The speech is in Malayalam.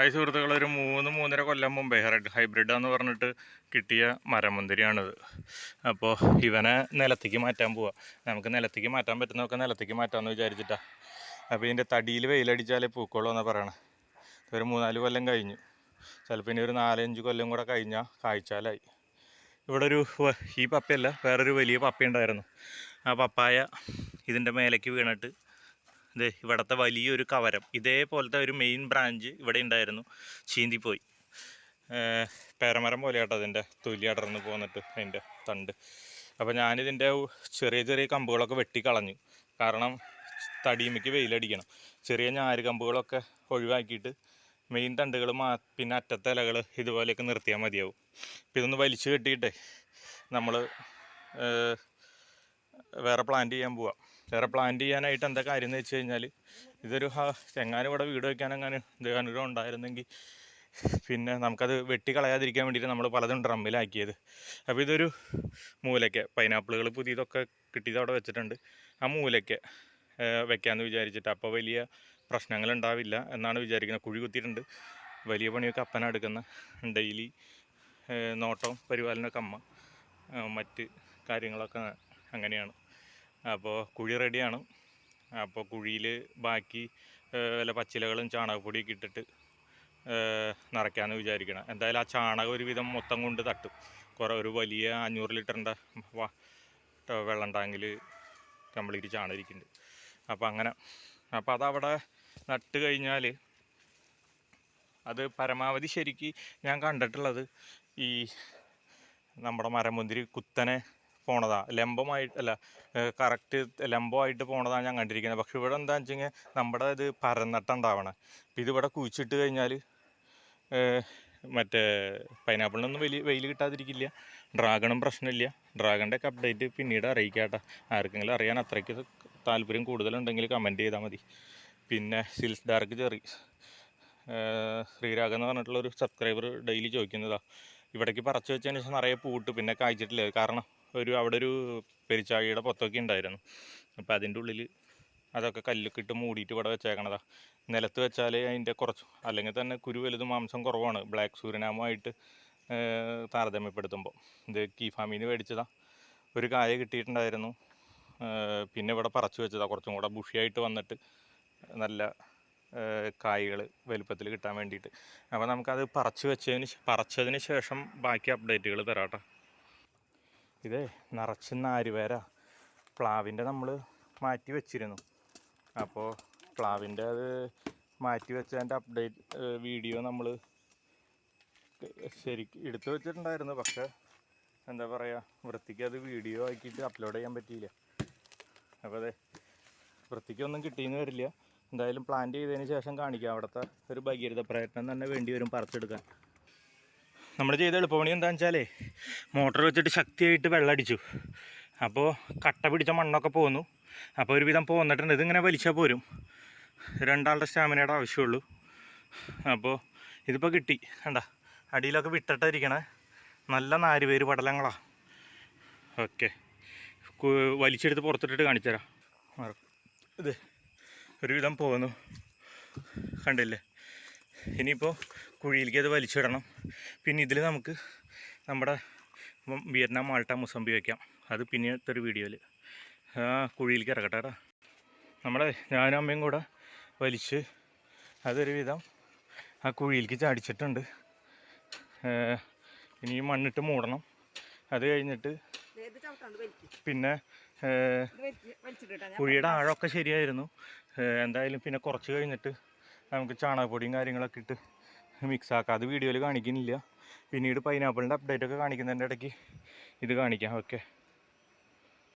ഹായ് സുഹൃത്തുക്കൾ ഒരു മൂന്ന് മൂന്നര കൊല്ലം മുമ്പേ ഹൈബ്രിഡ് എന്ന് പറഞ്ഞിട്ട് കിട്ടിയ മരമുന്തിരിയാണിത്. അപ്പോൾ ഇവനെ നിലത്തേക്ക് മാറ്റാൻ പോവാം. നമുക്ക് നിലത്തേക്ക് മാറ്റാൻ പറ്റുന്നതൊക്കെ നിലത്തേക്ക് മാറ്റാമെന്ന് വിചാരിച്ചിട്ടാണ് അപ്പോൾ ഇതിന്റെ തടിയിൽ വെയിലടിച്ചാലേ പൂക്കോളൂ എന്നാണ് പറയണത് ഒരു മൂന്നാൽ കൊല്ലം കഴിഞ്ഞു. ചിലപ്പോൾ ഇനി ഒരു നാലഞ്ച് കൊല്ലം കൂടെ കഴിഞ്ഞാൽ കായ്ച്ചാലായി ഇവിടെ ഒരു ഈ പപ്പയല്ല വേറൊരു വലിയ പപ്പ ഉണ്ടായിരുന്നു ആ പപ്പായ ഇതിന്റെ മേലേക്ക് വീണിട്ട് ഇത് ഇവിടുത്തെ വലിയൊരു കവരം. ഇതേപോലത്തെ ഒരു മെയിൻ ബ്രാഞ്ച് ഇവിടെ ഉണ്ടായിരുന്നു. ചീന്തിപ്പോയി പോയി. പേരമരം പോലെ കേട്ടോ അതിന്റെ തൊലി അടർന്ന് പോന്നിട്ട് അതിന്റെ തണ്ട്. അപ്പോൾ ഞാനിതിന്റെ ചെറിയ ചെറിയ കമ്പുകളൊക്കെ വെട്ടിക്കളഞ്ഞു. കാരണം തടിയുമ്മയ്ക്ക് വെയിലടിക്കണം. ചെറിയ ഞാര് കമ്പുകളൊക്കെ ഒഴിവാക്കിയിട്ട് മെയിൻ തണ്ടുകൾ മാ പിന്നെ അറ്റത്തെ ഇലകൾ ഇതുപോലെയൊക്കെ നിർത്തിയാൽ മതിയാവും. ഇപ്പം ഇതൊന്ന് വലിച്ചു കെട്ടിയിട്ടേ നമ്മൾ വേറെ പ്ലാന്റ് ചെയ്യാൻ പോവാം. വേറെ പ്ലാന്റ് ചെയ്യാനായിട്ട് എന്താ കാര്യം എന്ന് വെച്ച് കഴിഞ്ഞാൽ ഇതൊരു ചെങ്ങാനും ഇവിടെ വീട് വയ്ക്കാനെങ്ങാനും അനുഗ്രഹം ഉണ്ടായിരുന്നെങ്കിൽ പിന്നെ നമുക്കത് വെട്ടി കളയാതിരിക്കാൻ വേണ്ടിയിട്ട് നമ്മൾ പലതും ഡ്രമ്മിലാക്കിയത്. അപ്പോൾ ഇതൊരു മൂലയ്ക്ക്. പൈനാപ്പിളുകൾ പുതിയതൊക്കെ കിട്ടിയത് അവിടെ വെച്ചിട്ടുണ്ട്. ആ മൂലയ്ക്ക് വെക്കാമെന്ന് വിചാരിച്ചിട്ട്. അപ്പോൾ വലിയ പ്രശ്നങ്ങൾ ഉണ്ടാവില്ല എന്നാണ് വിചാരിക്കുന്നത്. കുഴി കുത്തിയിട്ടുണ്ട്. വലിയ പണിയൊക്കെ അപ്പന എടുക്കുന്ന. ഡെയിലി നോട്ടവും പരിപാലനമൊക്കെ അമ്മ മറ്റ് കാര്യങ്ങളൊക്കെ അങ്ങനെയാണ്. അപ്പോൾ കുഴി റെഡിയാണ്. അപ്പോൾ കുഴിയിൽ ബാക്കി വല്ല പച്ചിലകളും ചാണകപ്പൊടിയൊക്കെ ഇട്ടിട്ട് നിറയ്ക്കാമെന്ന് വിചാരിക്കണം. എന്തായാലും ആ ചാണകം ഒരുവിധം മൊത്തം കൊണ്ട് തട്ടും. കുറേ ഒരു വലിയ അഞ്ഞൂറ് ലിറ്ററിന്റെ വെള്ളം ടാങ്കിൽ കംപ്ലീറ്റ് ചാണകം ഇരിക്കുന്നുണ്ട് അപ്പോൾ അങ്ങനെ അപ്പോൾ അതവിടെ നട്ട് കഴിഞ്ഞാൽ അത് പരമാവധി ശരിക്ക് ഞാൻ കണ്ടിട്ടുള്ളത് ഈ നമ്മുടെ മരമുന്തിരി കുത്തനെ പോണതാ. ലംബമായിട്ട് അല്ല കറക്റ്റ് ലംബമായിട്ട് പോണതാണ് ഞാൻ കണ്ടിരിക്കുന്നത് പക്ഷെ ഇവിടെ എന്താ വെച്ച് കഴിഞ്ഞാൽ നമ്മുടെ ഇത് പരന്നിട്ടുണ്ടാവണം അപ്പം ഇതിവിടെ കുഴിച്ചിട്ട് കഴിഞ്ഞാൽ മറ്റേ പൈനാപ്പിളിനൊന്നും വലിയ വെയിൽ കിട്ടാതിരിക്കില്ല. ഡ്രാഗണും പ്രശ്നമില്ല. ഡ്രാഗണിന്റെ ഒക്കെ അപ്ഡേറ്റ് പിന്നീട് അറിയിക്കാട്ടെ. ആർക്കെങ്കിലും അറിയാൻ അത്രയ്ക്ക് താല്പര്യം കൂടുതലുണ്ടെങ്കിൽ കമന്റ് ചെയ്താൽ മതി. പിന്നെ സിൽസ് ഡാർക്ക് ചെറി ശ്രീരാഗെന്ന് എന്ന് ഒരു സബ്സ്ക്രൈബർ ഡെയിലി ചോദിക്കുന്നതാണ് ഇവിടേക്ക് പറിച്ചു വെച്ചതിന് ശേഷം നിറയെ പൂട്ട് പിന്നെ കായ്ച്ചിട്ടില്ല. കാരണം ഒരു അവിടെ ഒരു പെരിച്ചാഴിയുടെ പൊത്തൊക്കെ ഉണ്ടായിരുന്നു. അപ്പോൾ അതിന്റെ ഉള്ളിൽ അതൊക്കെ കല്ലൊക്കെ ഇട്ട് മൂടിയിട്ട് ഇവിടെ വെച്ചേക്കണതാ. നിലത്ത് വെച്ചാൽ അതിന്റെ കുറച്ച് അല്ലെങ്കിൽ തന്നെ കുരു വലുത് മാംസം കുറവാണ്. ബ്ലാക്ക് സൂര്യനാമമായിട്ട് താരതമ്യപ്പെടുത്തുമ്പോൾ ഇത് കീഫാമീന് മേടിച്ചതാ. ഒരു കായ കിട്ടിയിട്ടുണ്ടായിരുന്നു. പിന്നെ ഇവിടെ പറിച്ചു വെച്ചതാ. കുറച്ചും കൂടെ ബുഷിയായിട്ട് വന്നിട്ട് നല്ല കായ്കൾ വലുപ്പത്തിൽ കിട്ടാൻ വേണ്ടിയിട്ട്. അപ്പോൾ നമുക്കത് പറിച്ച് വെച്ചതിന് പറിച്ചതിന് ശേഷം ബാക്കി അപ്ഡേറ്റുകൾ തരാം കേട്ടോ. ഇതേ നിറച്ച് നാരുവേര പ്ലാവിന്റെ നമ്മൾ മാറ്റി വെച്ചിരുന്നു. അപ്പോൾ പ്ലാവിന്റെ അത് മാറ്റി വെച്ചതിന്റെ അപ്ഡേറ്റ് വീഡിയോ നമ്മൾ ശരിക്കും എടുത്തു വെച്ചിട്ടുണ്ടായിരുന്നു. പക്ഷേ എന്താ പറയുക വൃത്തിക്ക് അത് വീഡിയോ ആക്കിയിട്ട് അപ്ലോഡ് ചെയ്യാൻ പറ്റിയില്ല. അപ്പോൾ അതെ വൃത്തിക്കൊന്നും കിട്ടിയെന്ന് വരില്ല. എന്തായാലും പ്ലാൻ ചെയ്തതിന് ശേഷം കാണിക്കാം. അവിടുത്തെ ഒരു ഭഗീരഥ പ്രയത്നം തന്നെ വേണ്ടി വരും പറിച്ചെടുക്കാൻ. നമ്മൾ ചെയ്ത എളുപ്പപണി എന്താണെന്ന് വെച്ചാലേ മോട്ടോർ വെച്ചിട്ട് ശക്തിയായിട്ട് വെള്ളം അടിച്ചു. അപ്പോൾ കട്ട പിടിച്ച മണ്ണൊക്കെ പോന്നു. അപ്പോൾ ഒരുവിധം പോന്നിട്ടുണ്ട്. ഇതിങ്ങനെ വലിച്ചാൽ പോരും. രണ്ടാളുടെ സ്റ്റാമിനയുടെ ആവശ്യമുള്ളൂ. അപ്പോൾ ഇതിപ്പോൾ കിട്ടി. കണ്ട അടിയിലൊക്കെ വിട്ടിട്ടിരിക്കണേ നല്ല നാല് പേര് പടലങ്ങളാണ് ഓക്കെ വലിച്ചെടുത്ത് പുറത്തിട്ടിട്ട് കാണിച്ചു തരാം ഇത് ഒരുവിധം പോകുന്നു കണ്ടില്ലേ? ഇനിയിപ്പോൾ കുഴിയിലേക്ക് അത് വലിച്ചിടണം പിന്നെ ഇതിൽ നമുക്ക് നമ്മുടെ വിയറ്റ്നാം മാൾട്ട മുസമ്പി വയ്ക്കാം അത് പിന്നത്തെ ഒരു വീഡിയോയിൽ ആ കുഴിയിലേക്ക് ഇറക്കട്ടെ കേട്ടോ. നമ്മുടെ ഞാനും അമ്മയും കൂടെ വലിച്ച് അതൊരു വിധം ആ കുഴിയിലേക്ക് ചാടിച്ചിട്ടുണ്ട്. ഇനി മണ്ണിട്ട് മൂടണം. അത് കഴിഞ്ഞിട്ട് പിന്നെ കുഴിയുടെ ആഴമൊക്കെ ശരിയായിരുന്നു. എന്തായാലും പിന്നെ കുറച്ച് കഴിഞ്ഞിട്ട് നമുക്ക് ചാണകപ്പൊടിയും കാര്യങ്ങളൊക്കെ ഇട്ട് മിക്സ് ആക്കാം. അത് വീഡിയോയിൽ കാണിക്കുന്നില്ല. പിന്നീട് പൈനാപ്പിളിന്റെ അപ്ഡേറ്റ് ഒക്കെ കാണിക്കുന്നതിന്റെ ഇടയ്ക്ക് ഇത് കാണിക്കാം. ഓക്കെ